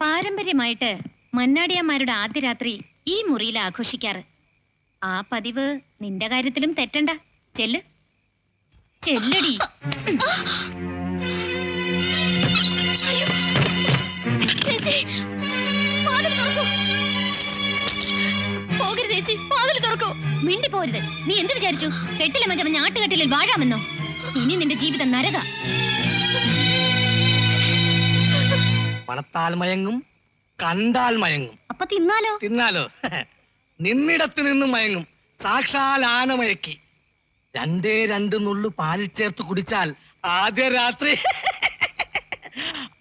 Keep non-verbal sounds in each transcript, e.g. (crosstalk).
പാരമ്പര്യമായിട്ട് മന്നാടിയന്മാരുടെ ആദ്യ രാത്രി ഈ മുറിയിൽ ആഘോഷിക്കാറ്. ആ പതിവ് നിന്റെ കാര്യത്തിലും തെറ്റണ്ട. ചെല്ല്. ചെല്ലടി. വാതിൽ തുറക്കൂ. മിണ്ടി പോരുത് നീ എന്ത് വിചാരിച്ചു? കെട്ടിലെ മറ്റവൻ ആട്ടുകെട്ടിലിൽ വാഴാമെന്നോ? ഇനി നിന്റെ ജീവിതം നരക. പണത്താൽ മയങ്ങും കണ്ടാൽ മയങ്ങും. അപ്പൊ തിന്നാലോ? തിന്നാലോ. (laughs) നിന്നിടത്ത് നിന്നും മയങ്ങും. സാക്ഷാൽ ആന മയക്കി. രണ്ടേ രണ്ട് നുള്ളു പാലിൽ ചേർത്ത് കുടിച്ചാൽ ആദ്യ രാത്രി (laughs)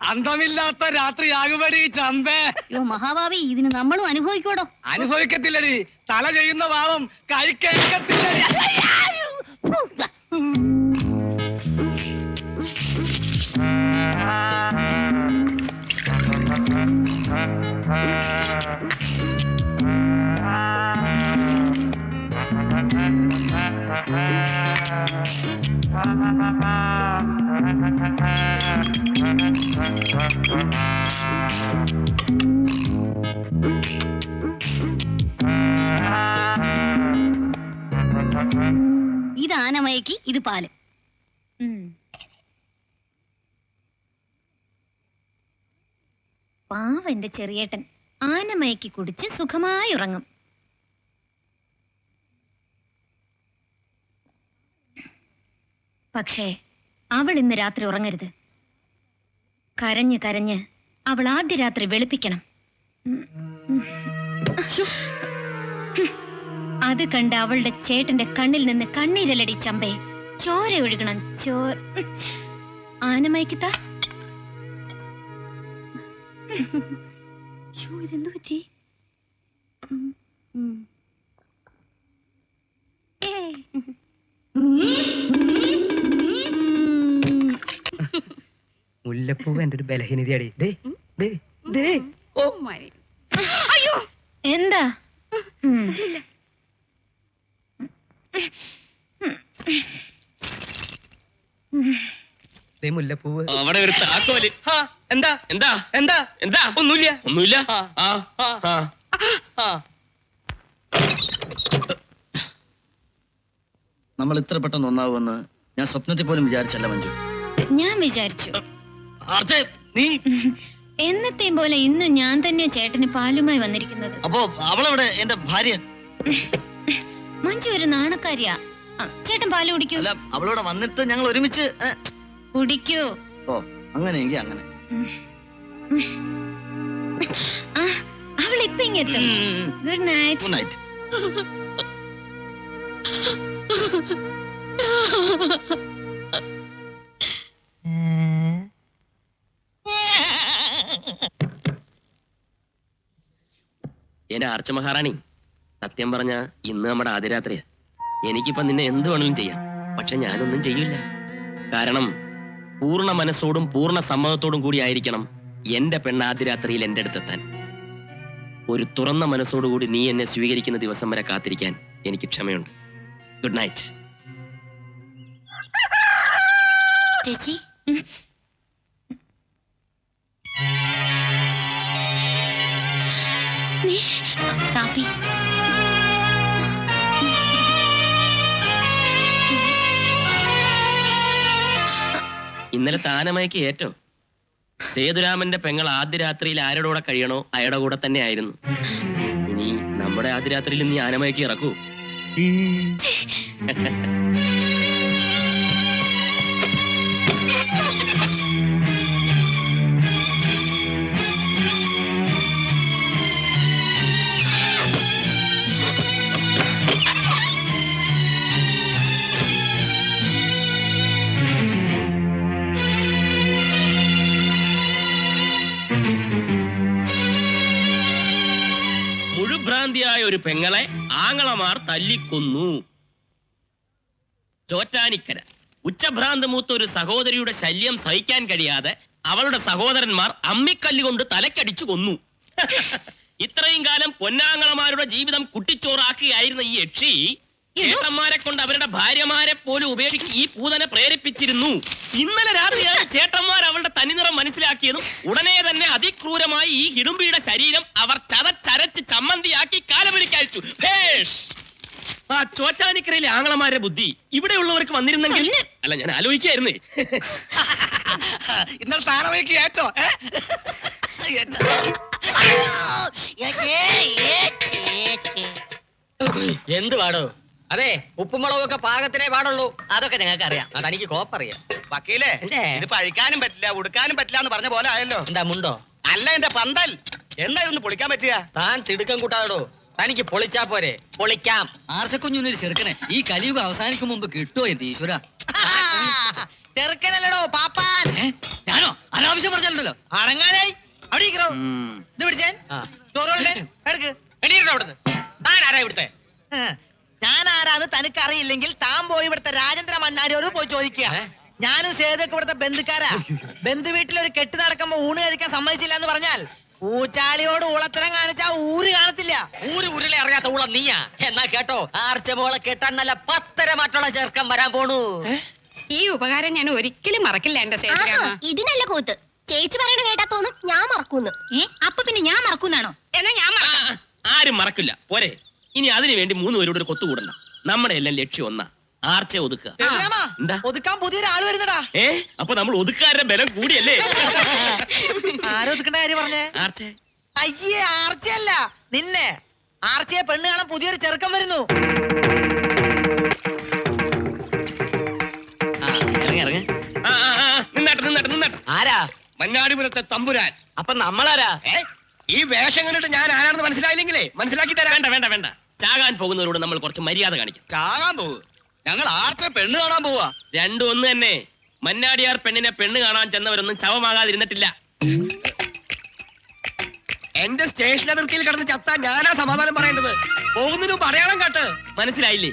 അന്തമില്ലാത്ത രാത്രിയാകുമടി ചമ്പേ. അയ്യോ മഹാഭാവി ഇതിന് നമ്മളും അനുഭവിക്കോടോ? അനുഭവിക്കത്തില്ലടി. തല ചെയ്യുന്ന പാവം കൈ കേൾക്കത്തില്ലടി ഇത് ആനമയക്കി ഇത് പാൽ ഉം. പാവം എന്റെ ചെറിയേട്ടൻ. ആനമയക്കി കുടിച്ച് സുഖമായി ഉറങ്ങും. പക്ഷേ അവൾ ഇന്ന് രാത്രി ഉറങ്ങരുത്. കരഞ്ഞ് കരഞ്ഞ് അവൾ ആദ്യ രാത്രി വെളുപ്പിക്കണം. അത് കണ്ട് അവളുടെ ചേട്ടന്റെ കണ്ണിൽ നിന്ന് കണ്ണീരലടി ചമ്പേ. ചോര ഒഴുകണം ചോർ ആനമയക്കിത്താ (laughs) ഇതെന്തു പറ്റി. മുല്ലപ്പൂവ് എന്റെ ഒരു ബലഹീനതയാടി എന്താ? ഉം. ദേ മുല്ലപ്പൂവ്. അവിടെ ഒരു താക്കോൽ. എന്താ? എന്താ? എന്താ? എന്താ? ഒന്നുമില്ല. ഒന്നുമില്ല? നമ്മൾ ഇത്ര പെട്ടെന്ന് ഒന്നാവുമെന്ന് ഞാൻ സ്വപ്നത്തിൽ പോലും വിചാരിച്ചല്ല മഞ്ജു. ഞാൻ വിചാരിച്ചു. നീ? (laughs) എന്നത്തെയും പോലെ ഇന്ന് ഞാൻ തന്നെ ചേട്ടന് പാലുമായി വന്നിരിക്കുന്നത്. അപ്പോ അവളവിടെ? എന്റെ ഭാര്യ? മഞ്ജു ഒരു നാണക്കാരിയാ. ചേട്ടൻ പാൽ കുടിക്കും. അവളോടെ വന്നിട്ട് ഞങ്ങൾ ഒരുമിച്ച് കുടിക്കൂ. ഓ അങ്ങനെയെങ്കിൽ അങ്ങനെ. ആ അവൾ ഇപ്പൊ ഇങ്ങെത്തും. ഗുഡ് നൈറ്റ് ഗുഡ് നൈറ്റ് എന്റെ ആർച്ച മഹാറാണി സത്യം പറഞ്ഞ ഇന്ന് നമ്മുടെ ആദ്യരാത്രിയാ. എനിക്കിപ്പൊ നിന്നെ എന്ത് വേണമെങ്കിലും ചെയ്യാം പക്ഷെ ഞാനൊന്നും ചെയ്യില്ല. കാരണം പൂർണ മനസ്സോടും പൂർണ സമ്മതത്തോടും കൂടി ആയിരിക്കണം എന്റെ പെണ്ണ് ആദ്യരാത്രിയിൽ എന്റെ അടുത്തെത്താൻ ഒരു തുറന്ന മനസ്സോടുകൂടി നീ എന്നെ സ്വീകരിക്കുന്ന ദിവസം വരെ കാത്തിരിക്കാൻ എനിക്ക് ക്ഷമയുണ്ട് ഗുഡ് നൈറ്റ് ചേച്ചി കാപ്പി ഇന്നലെ താനമയക്ക് ഏറ്റോ സേതുരാമന്റെ പെങ്ങൾ ആദ്യ രാത്രിയിൽ ആരുടെ കൂടെ കഴിയണോ അയാളുടെ കൂടെ തന്നെ ആയിരുന്നു. ഇനി നമ്മുടെ ആദ്യ രാത്രിയിൽ നീ ആനമയക്ക് ഇറക്കൂ. (laughs) മുഴുഭ്രാന്തിയായ ഒരു പെങ്ങളെ ആങ്ങളമാർ തല്ലിക്കൊന്നു. ചോറ്റാനിക്കര. ഉച്ചഭ്രാന്ത് മൂത്ത ഒരു സഹോദരിയുടെ ശല്യം സഹിക്കാൻ കഴിയാതെ അവളുടെ സഹോദരന്മാർ അമ്മിക്കല്ലുകൊണ്ട് തലക്കടിച്ചു കൊന്നു. (laughs) ഇത്രയും കാലം പൊന്നാങ്ങളമാരുടെ ജീവിതം കുട്ടിച്ചോറാക്കുകയായിരുന്ന ഈ യക്ഷി ചേട്ടന്മാരെ കൊണ്ട് അവരുടെ ഭാര്യമാരെ പോലും ഉപേക്ഷിച്ച് ഈ പൂതനെ പ്രേരിപ്പിച്ചിരുന്നു. ഇന്നലെ രാത്രിയാണ് ചേട്ടന്മാർ അവളുടെ തനിനിറം മനസ്സിലാക്കിയതും ഉടനെ തന്നെ അതിക്രൂരമായി ഈ ഹിഡുംബിയുടെ ശരീരം അവർ ചതച്ചരച്ച് ചമ്മന്തിയാക്കി കാലപിടിക്കയച്ചു ആ ചോറ്റാനിക്കരയിലെ ആങ്ങളമാരുടെ ബുദ്ധി ഇവിടെയുള്ളവർക്ക് വന്നിരുന്നെങ്കിൽ അല്ല ഞാൻ ആലോചിക്കായിരുന്നേ. ഇന്നലെ താരമേക്ക് ഏറ്റോ? എന്ത് പാടോ അതെ ഉപ്പുമുളകൊക്കെ പാകത്തിനേ പാടുള്ളൂ. അതൊക്കെ ഞങ്ങൾക്ക് അറിയാം അതെനിക്ക് കോപ്പറിയാം. വക്കീലേ എന്തേ? ഇത് പഴിക്കാനും പറ്റില്ല ഉടുക്കാനും പറ്റില്ല എന്ന് പറഞ്ഞ പോലെ ആയല്ലോ. എന്താ മുണ്ടോ? അല്ല എന്റെ പന്തൽ. എന്താ ഇതൊന്ന് പൊളിക്കാൻ പറ്റുക? താൻ തിടുക്കം കൂട്ടാടോ തനിക്ക് പൊളിച്ചാ പോരെ. പൊളിക്കാം. ആർച്ചക്കുഞ്ഞിനൊരു ചെറുക്കനെ ഈ കലിയുഗം അവസാനിക്കും മുമ്പ് കിട്ടുമോ എന്റെ ഈശ്വര? ചെറുക്കനല്ലടോ പാപ്പാൻ. ഞാനോ? അനാവശ്യം പറഞ്ഞല്ലോ അടങ്ങാനായി. അവിടെ ഇരിക്കണോ? ഇത് പിടിച്ചാൻ ആ. എടുക്ക്. എണീറ്റോ അവിടുന്ന്? താൻ ആരാ ഇവിടുത്തെ? ഞാൻ ആരാന്ന് തനിക്ക് അറിയില്ലെങ്കിൽ താൻ പോയി ഇവിടുത്തെ രാജേന്ദ്ര മണ്ണാടിയോട് പോയി ചോദിക്കുക? ഞാനും സേതൊക്കെ ഇവിടുത്തെ ബന്ധുക്കാരാ. ബന്ധു വീട്ടിൽ ഒരു കെട്ട് നടക്കുമ്പോ ഊണ് കഴിക്കാൻ സമ്മതിച്ചില്ല എന്ന് പറഞ്ഞാൽ ഊച്ചാളിയോട് ഊളത്തരം കാണിച്ചാ ഊര് കാണത്തില്ല. ഊര് ഉരുളെ അറിയാത്ത ഊളം നീയാ. എന്നാ കേട്ടോ ആർച്ച മോളെ കെട്ടാൻ നല്ല പത്തര മറ്റുള്ള ചെറുക്കം വരാൻ പോണു. ഈ ഉപകാരം ഞാൻ ഒരിക്കലും മറക്കില്ല എന്റെ സേതുരാമ. ഇതിനല്ല കൂത്ത്. ചേച്ചി പറയണ കേട്ടാ തോന്നും ഞാൻ മറക്കൂന്ന്. അപ്പൊ പിന്നെ ഞാൻ മറക്കൂന്നാണോ? എന്നാ ഞാൻ മറക്കാം. ആരും മറക്കില്ല. പോരെ. ഇനി അതിനു വേണ്ടി മൂന്ന് പേരോട് ഒരു കൊത്തുകൂടണ്ട നമ്മുടെ എല്ലാം ലക്ഷ്യം ഒന്നാ. ആർച്ച ഒതുക്കുക. എന്താ? ഒതുക്കാൻ പുതിയൊരാൾ വരുന്നടാ ഏ അപ്പൊ നമ്മൾ ഒതുക്കാരുടെ ബലം കൂടിയല്ലേ? ആരൊതുക്കേണ്ട കാര്യം പറഞ്ഞേ? ആർച്ചേ? അയ്യേ ആർച്ചയല്ല. നിന്നെ. ആർച്ചയെ പെണ്ണ് കാണാൻ പുതിയൊരു ചെറുക്കം വരുന്നു. ഇറങ്ങി ഇറങ്ങി. ആ, ആ, ആ, നിന്നാട്ടെ നിന്നാട്ടെ നിന്നാട്ടെ. ആരാ? മഞ്ഞാടിപുരത്തെ തമ്പുരാൻ. അപ്പൊ നമ്മളാരാ? ഏ ഈ വേഷം കണ്ടിട്ട് ഞാൻ ആരാണെന്ന് മനസ്സിലായില്ലെങ്കിലേ? മനസ്സിലാക്കി തരാം. വേണ്ട വേണ്ട വേണ്ട. ചാകാൻ പോകുന്നവരോട് നമ്മൾ കുറച്ച് മര്യാദ കാണിക്കും. ചാകാൻ പോവുക ഞങ്ങൾ ആർച്ച പെണ്ണ് കാണാൻ പോവാ. രണ്ടും ഒന്ന് തന്നെ. മന്നാടിയാർ പെണ്ണിനെ പെണ്ണ് കാണാൻ ചെന്നവരൊന്നും ശവമാകാതിരുന്നിട്ടില്ല. എന്റെ സ്റ്റേഷൻ അതിർത്തിയിൽ കിടന്ന് ചത്താൻ ഞാനാ സമാധാനം പറയേണ്ടത് പോകുന്നതിന് പറയണം കേട്ട് കാട്ട്. മനസ്സിലായില്ലേ?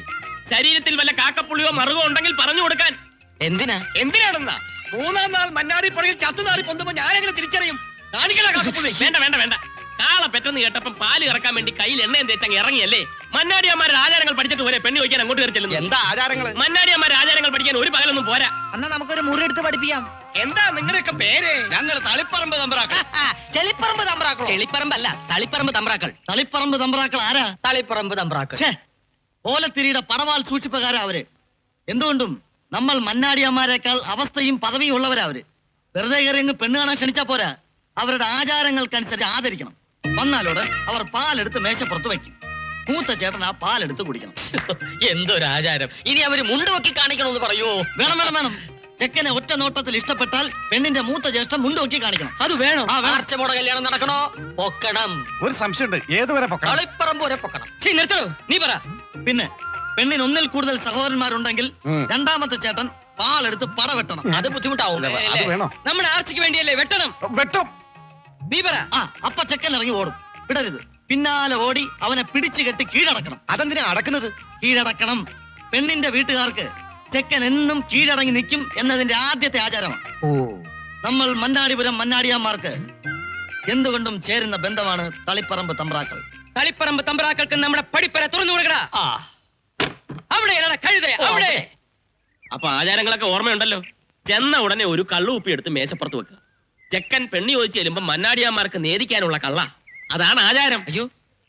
ശരീരത്തിൽ വല്ല കാക്കപ്പുള്ളിയോ മറുകോ ഉണ്ടെങ്കിൽ പറഞ്ഞു കൊടുക്കാൻ. എന്തിനാ? എന്തിനാണെന്നാ? മൂന്നാം നാൾ മന്നാടി പുറകിൽ ചത്തുനാറി പൊന്തുമ്പോ ഞാനെങ്ങനെ തിരിച്ചറിയും? കാണിക്കണ കാക്കപ്പുള്ളി. വേണ്ട വേണ്ട വേണ്ട. കാള പെട്ടെന്ന് കേട്ടപ്പം പാൽ കറക്കാൻ വേണ്ടി കയ്യിൽ എണ്ണയും തേച്ചങ്ങ് ഇറങ്ങിയല്ലേ? മന്നാടിയന്മാരുടെ ആചാരങ്ങൾ പഠിച്ചിട്ട് പോരെ പെണ്ണ് ചോദിക്കാൻ അങ്ങോട്ട് കയറി ചെല്ലുന്നു. എന്താ ആചാരങ്ങൾ? മന്നാടിയന്മാരുടെ ആചാരങ്ങൾ പഠിക്കാൻ ഒരു പകലൊന്നും പോരാ. എന്നാ നമുക്കൊരു മുറി എടുത്ത് പഠിപ്പിക്കാം. എന്താ നിങ്ങളുടെയൊക്കെ പേര്? ഞങ്ങൾ തളിപ്പറമ്പ് തമ്പ്രാക്കൾ. ചെളിപ്പറമ്പ് തമ്പ്രാക്കൾ ചെളിപ്പറമ്പല്ല തളിപ്പറമ്പ് തമ്പ്രാക്കൾ. തളിപ്പറമ്പ് തമ്പ്രാക്കൾ ആരാ? തളിപ്പറമ്പ് തമ്പ്രാക്കൾ. ഓലത്തിരിയുടെ പടവാൾ സൂക്ഷിപ്പുകാരാ അവർ. എന്തുകൊണ്ടും നമ്മൾ മന്നാടിയന്മാരെക്കാൾ അവസ്ഥയും പദവിയും ഉള്ളവരാ അവർ. വെറുതെ കയറി അങ്ങ് പെണ്ണ് കാണാൻ ക്ഷണിച്ചാ പോരാ. അവരുടെ ആചാരങ്ങൾക്കനുസരിച്ച് ആദരിക്കണം. വന്നാലോട് അവർ പാലെടുത്ത് മേശപ്പുറത്ത് വയ്ക്കും. മൂത്ത ചേട്ടൻ ആ പാലെടുത്ത് കുടിക്കണം. എന്തൊരു ആചാരം. ഇനി അവർ മുണ്ട് വെക്കി കാണിക്കണമെന്ന് പറയൂ. വേണം വേണം വേണം. ചെക്കനെ ഒറ്റ നോട്ടത്തിൽ ഇഷ്ടപ്പെട്ടാൽ പെണ്ണിന്റെ മൂത്ത ജ്യേഷ്ഠം മുണ്ട് നോക്കി കാണിക്കണം. അത് വേണം. ആ, വേർച്ചമോടെ മോടെ കല്യാണം നടക്കണോ? പൊക്കണം. ഒരു സംശയമുണ്ട്. ഏതുവരെ വരെ പൊക്കണം? നിർത്തണോ? നീ പറ. പിന്നെ പെണ്ണിന് ഒന്നിൽ കൂടുതൽ സഹോദരന്മാരുണ്ടെങ്കിൽ രണ്ടാമത്തെ ചേട്ടൻ പാലെടുത്ത് പട വെട്ടണം അത് ബുദ്ധിമുട്ടാവും നമ്മുടെ ആർച്ചയ്ക്ക് വേണ്ടിയല്ലേ വെട്ടണം? വെട്ടും. ആ അപ്പ ചെക്കൻ ഇറങ്ങി ഓടും. വിടരുത്. പിന്നാലെ ഓടി അവനെ പിടിച്ചു കെട്ടി കീഴടക്കണം. അതെന്തിനാ അടക്കുന്നത്? കീഴടക്കണം. പെണ്ണിന്റെ വീട്ടുകാർക്ക് ചെക്കൻ എന്നും കീഴടങ്ങി നിൽക്കും എന്നതിന്റെ ആദ്യത്തെ ആചാരമാണ്. ഓ. നമ്മൾ മന്നാടിപുരം മന്നാടിയാന്മാർക്ക് എന്തുകൊണ്ടും ചേരുന്ന ബന്ധമാണ് തളിപ്പറമ്പ് തമ്പ്രാക്കൾ. തളിപ്പറമ്പ് തമ്പ്രാക്കൾക്ക് നമ്മുടെ പടിപ്പര തുറന്നു കൊടുക്കടാ. കഴുത അവിടെ. അപ്പൊ ആചാരങ്ങളൊക്കെ ഓർമ്മയുണ്ടല്ലോ? ചെന്ന ഉടനെ ഒരു കള്ളുപ്പി എടുത്ത് മേശപ്പുറത്ത് വെക്കുക ചെക്കൻ പെണ്ണി ചോദിച്ചു ചെല്ലുമ്പോ മന്നാടിയാമാർക്ക് നേദിക്കാനുള്ള കള്ള. അതാണ് ആചാരം. അയ്യോ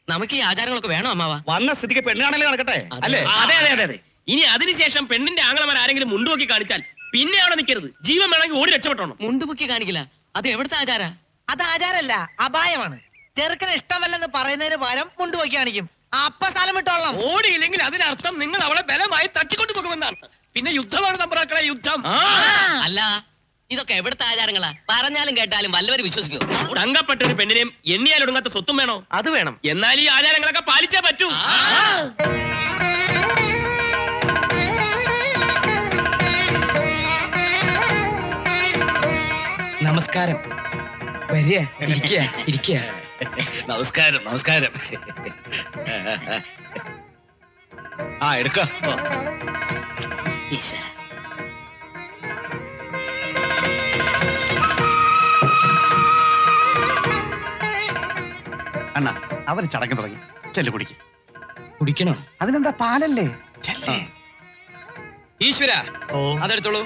നമുക്ക് ഈ ആചാരങ്ങളൊക്കെ വേണോ അമ്മാവ? വന്ന സ്ഥിതിക്ക് പെണ്ണാണല്ലേ നടക്കട്ടെ? അല്ലേ? അതെ അതെ അതെ അതെ. ഇനി അതിനുശേഷം പെണ്ണിന്റെ ആംഗളമാർ ആരെങ്കിലും മുണ്ടുപൊക്കി കാണിച്ചാൽ പിന്നെ അവിടെ നിൽക്കരുത് ജീവൻ വേണമെങ്കിൽ ഓടി രക്ഷപ്പെട്ടോണം. മുണ്ടുപൊക്കി കാണിക്കില്ല. അത് എവിടുത്തെ ആചാര? അത് ആചാരല്ല അപായമാണ്. ചെറുക്കന് ഇഷ്ടമല്ലെന്ന് പറയുന്നതിന് പകരം മുണ്ടുപൊക്കി കാണിക്കും. അപ്പ സ്ഥലം വിട്ടോളാം ഓടിയില്ലെങ്കിൽ അതിനർത്ഥം നിങ്ങൾ അവളെ ബലമായി തട്ടിക്കൊണ്ടു പോകുമെന്നാണ് പിന്നെ യുദ്ധമാണ് തമ്പ്രാക്കളെ യുദ്ധം. അല്ല ഇതൊക്കെ എവിടുത്തെ ആചാരങ്ങളാ? പറഞ്ഞാലും കേട്ടാലും വല്ലവരും വിശ്വസിക്കും? തങ്കപ്പെട്ട ഒരു പെണ്ണിനെയും എണ്ണിയാൽ ഒടുങ്ങാത്ത സ്വത്തും വേണോ? അത് വേണം. എന്നാൽ ഈ ആചാരങ്ങളൊക്കെ പാലിച്ചേ പറ്റൂ. നമസ്കാരം. വരിക ഇരിക്കുക ഇരിക്കുക. നമസ്കാരം നമസ്കാരം. ആ എടുക്കാം. ഈശ്വര. അവർ ചടങ്ങ് തുടങ്ങി. ചെല്ലു കുടിക്ക്. കുടിക്കണോ? അതിനെന്താ പാലല്ലേ? ഈശ്വര ഓ. അതെടുത്തോളൂ.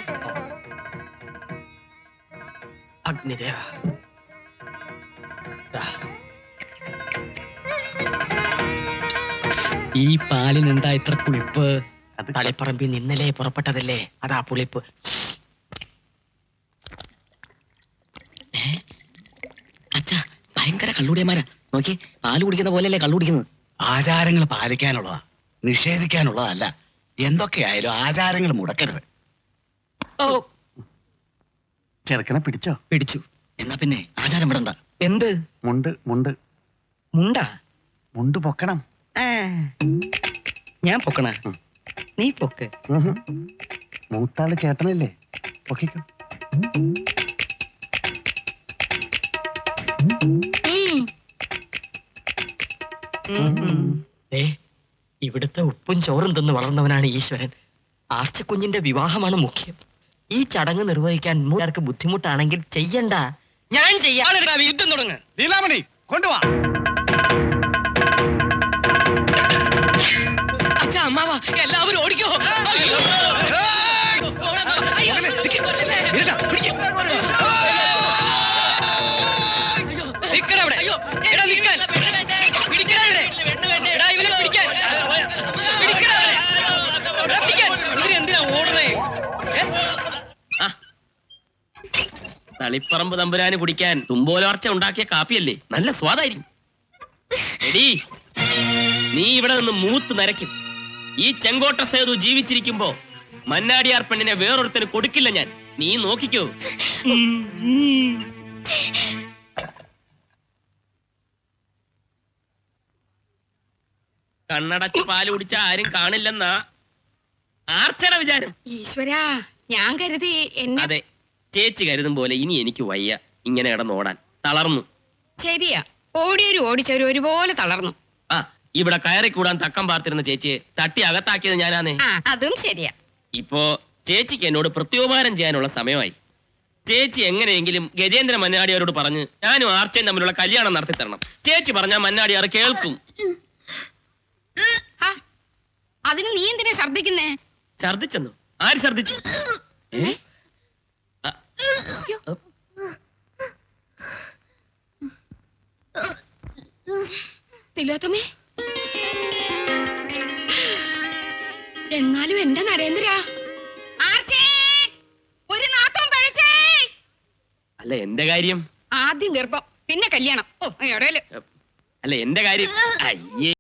അഗ്നിദേവ. ഈ പാലിന് എന്താ ഇത്ര പുളിപ്പ്? തളിപ്പറമ്പിൽ ഇന്നലെ പുറപ്പെട്ടതല്ലേ? അതാ പുളിപ്പ് അച്ഛാ ഭയങ്കര കള്ളുടിയന്മാരാ. നോക്കി പാൽ കുടിക്കുന്ന പോലെയല്ലേ കള്ളു കുടിക്കുന്നത് ആചാരങ്ങൾ പാലിക്കാനുള്ളതാ. നിഷേധിക്കാനുള്ളതല്ല. എന്തൊക്കെയായാലും ആചാരങ്ങൾ മുടക്കരുത്. ചെറുക്കനെ പിടിച്ചോ? പിടിച്ചു. എന്നാ പിന്നെ ആചാരം വിടണ്ട. എന്ത്? മുണ്ട് മുണ്ട്. മുണ്ടാ? മുണ്ട് പൊക്കണം. ഞാൻ പൊക്കണ? നീ പൊക്ക്. മൂത്താൾ ചേട്ടനല്ലേ? പൊക്കിക്കോ. ഇവിടുത്തെ ഉപ്പും ചോറും തിന്ന് വളർന്നവനാണ് ഈശ്വരൻ. ആർച്ചക്കുഞ്ഞിന്റെ വിവാഹമാണ് മുഖ്യം. ഈ ചടങ്ങ് നിർവഹിക്കാൻ മൂന്നാർക്ക് ബുദ്ധിമുട്ടാണെങ്കിൽ ചെയ്യണ്ട. ഞാൻ ചെയ്യാം. യുദ്ധം തുടങ്ങ്. കൊണ്ടുവാ. അച്ഛാ അമ്മാവ എല്ലാവരും ഓടിക്കോ. തളിപ്പറമ്പ് തമ്പുരാന് കുടിക്കാൻ തുമ്പോലോർച്ച ഉണ്ടാക്കിയ കാപ്പിയല്ലേ? നല്ല സ്വാദായിരിക്കും. എടീ നീ ഇവിടെ നിന്ന് മൂത്ത് നരയ്ക്കും. ഈ ചെങ്കോട്ട സേതു ജീവിച്ചിരിക്കുമ്പോ മന്നാടിയാർ പെണ്ണിനെ വേറൊരുത്തന് കൊടുക്കില്ല ഞാൻ. നീ നോക്കിക്കോ. കണ്ണടച്ച് പാൽ കുടിച്ച ആരും കാണില്ലെന്നാ ആർച്ചട വിചാരം? ഈശ്വരാ ഞാൻ കരുതി എന്നെ അതെ. ചേച്ചി കരുതും പോലെ ഇനി എനിക്ക് വയ്യ. ഇങ്ങനെ കിടന്നോടാൻ തളർന്നു. ശരിയാ. ഓടിയൊരു ഓടിച്ചവരും ഒരുപോലെ തളർന്നു. ആ ഇവിടെ കയറി കൂടാൻ തക്കം പാർത്തിരുന്ന ചേച്ചിയെ തട്ടി അകത്താക്കിയത് ഞാനാന്നേ. ആ അതും ശരിയാ. ഇപ്പോ ചേച്ചിക്ക് എന്നോട് പ്രത്യോപകാരം ചെയ്യാനുള്ള സമയമായി. ചേച്ചി എങ്ങനെയെങ്കിലും ഗജേന്ദ്ര മന്നാടിയാരോട് പറഞ്ഞ് ഞാനും ആർച്ചയും തമ്മിലുള്ള കല്യാണം നടത്തി തരണം ചേച്ചി പറഞ്ഞാൽ മന്നാടിയാർ കേൾക്കും. ആ അതിന് നീ എന്തിനാ ഛർദിക്കുന്നേ ഛർദിച്ചെന്നോ ആര് ഛർദിച്ചു ഏ? തിലോത്തമേ എന്നാലും എന്റെ നരേന്ദ്ര? ഒരു നാത്തം പഴിച്ചേ അല്ല എന്റെ കാര്യം? ആദ്യം ഗർഭം പിന്നെ കല്യാണം. ഓ ഇടയിൽ അല്ല എന്റെ കാര്യം? അയ്യേ.